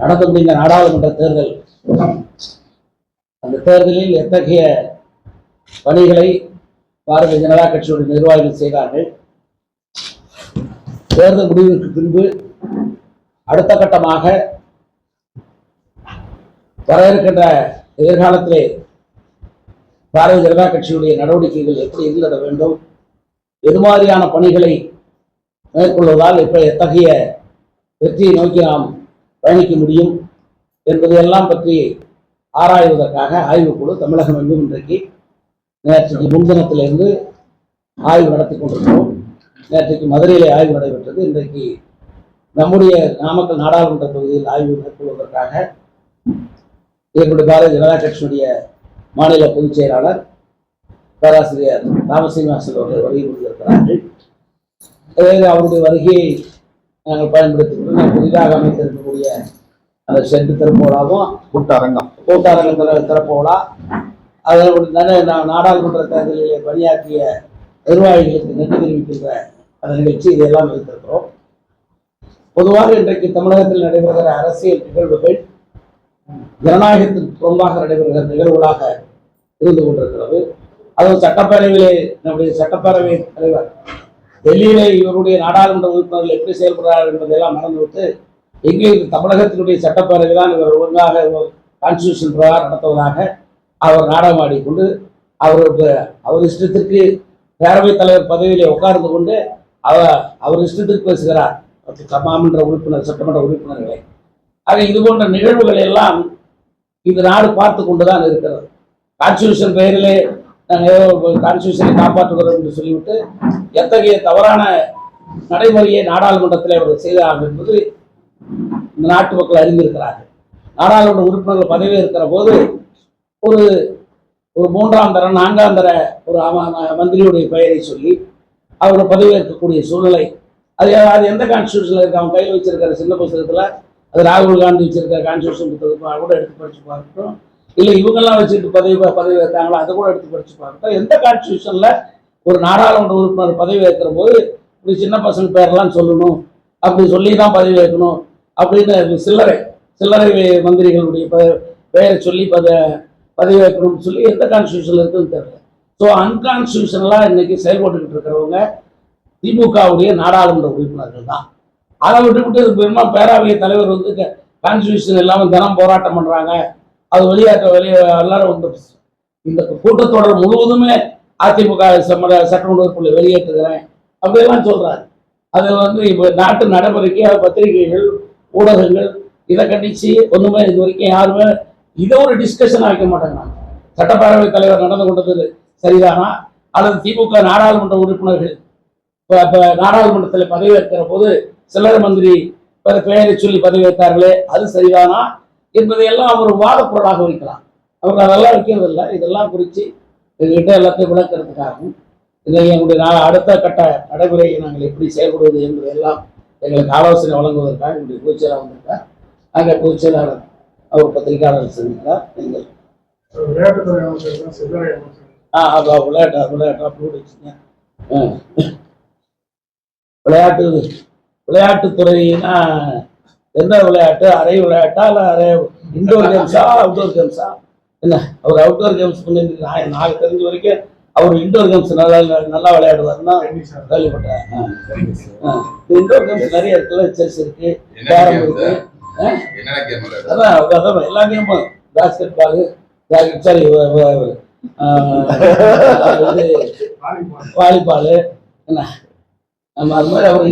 நடந்து முடிந்த நாடாளுமன்ற தேர்தல். அந்த தேர்தலில் எத்தகைய பணிகளை பாரதிய ஜனதா கட்சியுடைய நிர்வாகிகள் செய்தார்கள்? தேர்தல் முடிவிற்கு பின்பு அடுத்த கட்டமாக வர இருக்கின்ற எதிர்காலத்திலே பாரதிய ஜனதா கட்சியுடைய நடவடிக்கைகள் எப்படி இருந்திட வேண்டும்? எது மாதிரியான பணிகளை மேற்கொள்வதால் இப்ப எத்தகைய வெற்றியை நோக்கி நாம் பயணிக்க முடியும் என்பதையெல்லாம் பற்றி ஆராய்வதற்காக ஆய்வுக்குழு தமிழகம் எங்கும் இன்றைக்கு நேற்றைக்கு முன்தினத்திலிருந்து ஆய்வு நடத்தி கொண்டிருக்கிறோம். நேற்றைக்கு மதுரையிலே ஆய்வு நடைபெற்றது. இன்றைக்கு நம்முடைய நாமக்கல் நாடாளுமன்ற தொகுதியில் ஆய்வு மேற்கொள்வதற்காக எங்களுடைய பாரதிய ஜனதா கட்சியினுடைய மாநில பொதுச் செயலாளர் பேராசிரியர் ராமசீனிவாசன் அவர்கள் வருகை கொண்டிருக்கிறார்கள் அதே அவருடைய வருகையை நாங்கள் பயன்படுத்திக்கொண்டு நாம் புதிதாக அமைத்திருக்கக்கூடிய அந்த ஷெட்டு திறப்போலாவும் கூட்டரங்கம் அதனுடைய நட- நா- நாடாளுமன்ற தேர்தலிலே பணியாற்றிய நிர்வாகிகளுக்கு நன்றி தெரிவிக்கின்ற அந்த நிகழ்ச்சி இதையெல்லாம் வைத்திருக்கிறோம். பொதுவாக இன்றைக்கு தமிழகத்தில் நடைபெறுகிற அரசியல் நிகழ்வுகள் ஜனநாயகத்திற்கு புறம்பாக நடைபெறுகிற நிகழ்வுகளாக இருந்து கொண்டிருக்கிறது. அதுவும் சட்டப்பேரவையிலே நம்முடைய சட்டப்பேரவை தலைவர் டெல்லியிலே இவருடைய நாடாளுமன்ற உறுப்பினர்கள் எப்படி செயல்படுறார்கள் என்பதையெல்லாம் மறந்துவிட்டு எங்களுக்கு தமிழகத்தினுடைய சட்டப்பேரவை தான் இவர் ஒழுங்காக கான்ஸ்டியூஷன் பிரகாரம் நடத்துவதாக அவர் நாடகமாடி கொண்டு அவருக்கு அவர் இஷ்டத்திற்கு பேரவைத் தலைவர் பதவியிலே உட்கார்ந்து கொண்டு அவர் அவர் இஷ்டத்திற்கு பேசுகிறார். மாமன்ற உறுப்பினர் சட்டமன்ற உறுப்பினர்களை. ஆக இது போன்ற நிகழ்வுகள் எல்லாம் இந்த நாடு பார்த்து கொண்டுதான் இருக்கிறது. கான்ஸ்டியூஷன் பெயரிலே நாங்கள் கான்ஸ்டியூஷனை காப்பாற்றுகிறோம் என்று சொல்லிவிட்டு எத்தகைய தவறான நடைமுறையை நாடாளுமன்றத்தில் அவர் செய்தார்கள் என்பது இந்த நாட்டு மக்கள் அறிந்திருக்கிறார்கள். நாடாளுமன்ற உறுப்பினர்கள் பதவி இருக்கிற போது ஒரு ஒரு மூன்றாம் தர நான்காம் தர ஒரு மந்திரியுடைய பெயரை சொல்லி அவரோட பதவி ஏற்கக்கூடிய சூழ்நிலை. அது அது எந்த கான்ஸ்டியூஷனில் இருக்கு? அவன் கையில் வச்சிருக்கிற சின்ன புத்தகத்துல அது ராகுல் காந்தி வச்சிருக்கிற கான்ஸ்டியூஷன் புத்தகத்தை கூட எடுத்து படிச்சு பார்க்கட்டும் இல்லை இவங்கெல்லாம் வச்சுட்டு பதவி பதவி ஏற்றாங்களோ அதை கூட எடுத்து படிச்சு பார்த்தா எந்த கான்ஸ்டியூஷனில் ஒரு நாடாளுமன்ற உறுப்பினர் பதவி ஏற்கிற போது இப்படி சின்ன பசங்க பேரெல்லாம் சொல்லணும் அப்படி சொல்லி தான் பதவி ஏற்கணும் அப்படின்னு சில்லறை சில்லறை மந்திரிகளுடைய பெ- பெயரை சொல்லி பத பதவி ஏற்கணும்னு சொல்லி எந்த கான்ஸ்டியூஷன்ல இருக்குன்னு தெரியல. ஸோ அன்கான்ஸ்டியூஷனலாக இன்னைக்கு செயல்பட்டுக்கிட்டு இருக்கிறவங்க திமுகவுடைய நாடாளுமன்ற உறுப்பினர்கள் தான். அதை விட்டுவிட்டு பெருமா பேராவிய தலைவர் வந்து கான்ஸ்டியூஷன் இல்லாமல் தினம் போராட்டம் பண்ணுறாங்க அது வெளியாற்ற வெளியே எல்லாரும் வந்து இந்த கூட்டத்தொடர் முழுவதுமே அதிமுக சட்டமன்றத்துக்குள்ள வெளியேற்றுகிறேன். அப்படிலாம் சொல்றாரு. அது வந்து இப்போ நாட்டு நடைமுறைக்கு பத்திரிகைகள் ஊடகங்கள் இதை கண்டிச்சு ஒன்றுமே இது வரைக்கும் யாருமே இதை ஒரு டிஸ்கஷன் வைக்க மாட்டேங்கிறாங்க. சட்டப்பேரவைத் தலைவர் நடந்து கொண்டது சரிதானா? அல்லது திமுக நாடாளுமன்ற உறுப்பினர்கள் இப்போ இப்போ நாடாளுமன்றத்தில் பதவியேற்கிற போது சில்லறை மந்திரி பேரை பெயரை சொல்லி பதவியேற்றார்களே அது சரிதானா? என்பதையெல்லாம் அவர் வாதப் பொருளாக வைக்கலாம். அவர் அதெல்லாம் வைக்கிறதில்ல. இதெல்லாம் குறித்து எங்ககிட்ட எல்லாத்தையும் விளக்கிறதுக்காகவும் இதை எங்களுடைய நா- அடுத்த கட்ட நடைமுறையை நாங்கள் எப்படி செயல்படுவது என்பதையெல்லாம் எங்களுக்கு ஆலோசனை வழங்குவதற்காக எங்களுடைய பொதுச்செயலாளர் வந்திருக்கார். அங்கே பொதுச்செயலாளர் அவர் பத்திரிகையாளர் சந்திக்கிறார். நீங்கள் ஆ விளையாட்டு விளையாட்டு அப்படி விளையாட்டு விளையாட்டுத்துறைனா எந்த விளையாட்டு? அரை விளையாட்டா இல்லை அரை இன்டோர் கேம்ஸா அவுட்டோர் கேம்ஸா என்ன? அவர் அவுட்டோர் கேம்ஸ் பண்ணி நான் நான் தெரிஞ்ச வரைக்கும் அவர் இன்டோர் கேம்ஸ் நல்லா நல்லா விளையாடுவாருன்னா. கேள்விப்பட்டேன். இன்டோர் கேம்ஸ் நிறைய இருக்குல்ல செஸ் இருக்கு கேரம் இருக்கு? அதான் எல்லா கேமும் பாஸ்கெட் பால் சாரி வாலிபால். என்ன? அது மாதிரி அவர்